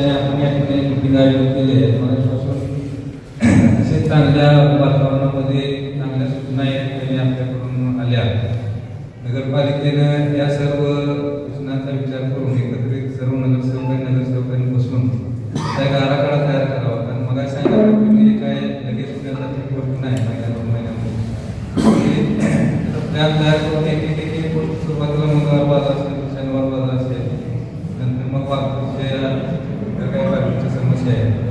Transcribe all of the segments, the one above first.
निमित्ताने आपण या ठिकाणी मिटिंग आयोजित केली आहे मगाचपासून असे चांगल्या वातावरणामध्ये चांगल्या सूचना या ठिकाणी आपल्याकडून आल्या नगरपालिकेनं या सर्व सूचनांचा विचार करून एकत्रित सर्व नगरसेवक नगरसेवकांनी बसून त्याचा एक आराखडा तयार करावा कारण मला सांगितलं की काय लगेच पुण्यासाठी गोष्ट नाही महिन्या दोन महिन्यामध्ये प्लॅन तयार करून एक एक एक एक गोष्ट सुरुवातीला मंगळवार बाजार असेल शनिवार बाजार असेल नंतर मग वाहतुकीच्या ज्या काही बाकीच्या समस्या आहेत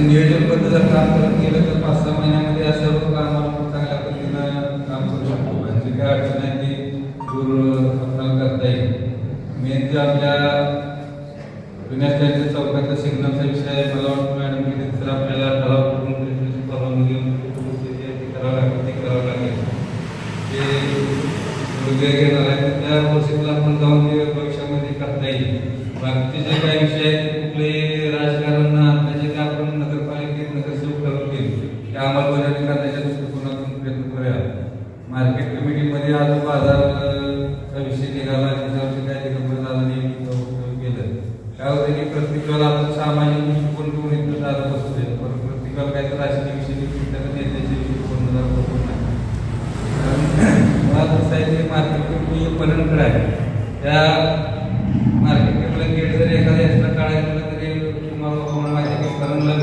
असं नियोजनबद्ध जर काम करत गेलं तर पाच सहा महिन्यामध्ये या सर्व कामाला आपण चांगल्या पद्धतीनं काम करू शकतो. आणि जी काय अडचण आहे ती दूर आपल्याला करता येईल. मेन जे आपल्या जुन्या स्टँडच्या चौकातल्या सिग्नलचा विषय आहे मला वाटतं मॅडम की तर आपल्याला ठराव करून परवानगी करावं लागेल ते करावं लागेल. ते वेळ घेणार आहे त्या प्रोसेसला आपण जाऊन ते भविष्यामध्ये करता येईल. बाकीचे जे काही विषय आहेत त्या अंमलबजावणी करण्याच्या दृष्टिकोनातून प्रयत्न करूया. मार्केट कमिटीमध्ये आज बाजारचा विषय निघाला त्याच्यावरती काय दिगंबर दादांनी केलं. त्यावर त्यांनी प्रत्येक वेळेला आपण सामाजिक दृष्टिकोन घेऊन इथं दादा बसतोय. पण प्रत्येकाला काय तर राजकीय विषय निघून नेत्याचे दृष्टिकोन जरा नाही मुळात कसं आहे ते मार्केट कमिटी पलनकडे आहे. त्या मार्केट कमिटीला गेट जरी एखाद्या एक्स्ट्रा काढायचं तरी तुम्हाला कोणाला माहिती की पलनला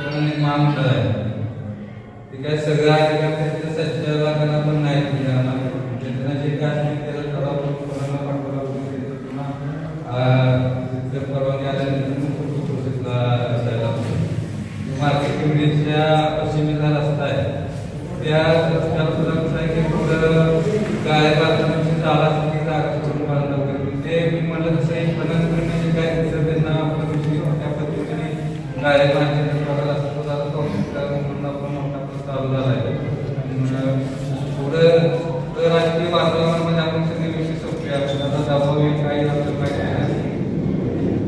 पलन महामंडळ आहे ते काय सगळं अधिकार त्यांच्या संचालकांना पण नाही त्यांना जे काय असेल त्याला ठराव कोणाला पलनला पाठवावं पुन्हा परवानगी आल्यानंतर मग प्रोसेसला असायला मार्केट कमिटीच्या पश्चिमेचा रस्ता आहे. त्या रस्त्याला सुद्धा कसं आहे की फक्त गाय बांधण्याची जागा असते जागा करून बांधणं वगैरे ते मी म्हटलं कसं आहे पणन करण्याचे काय तिथं त्यांना परमिशन त्या पद्धतीने गाय बांधण्याची খোলা থাকে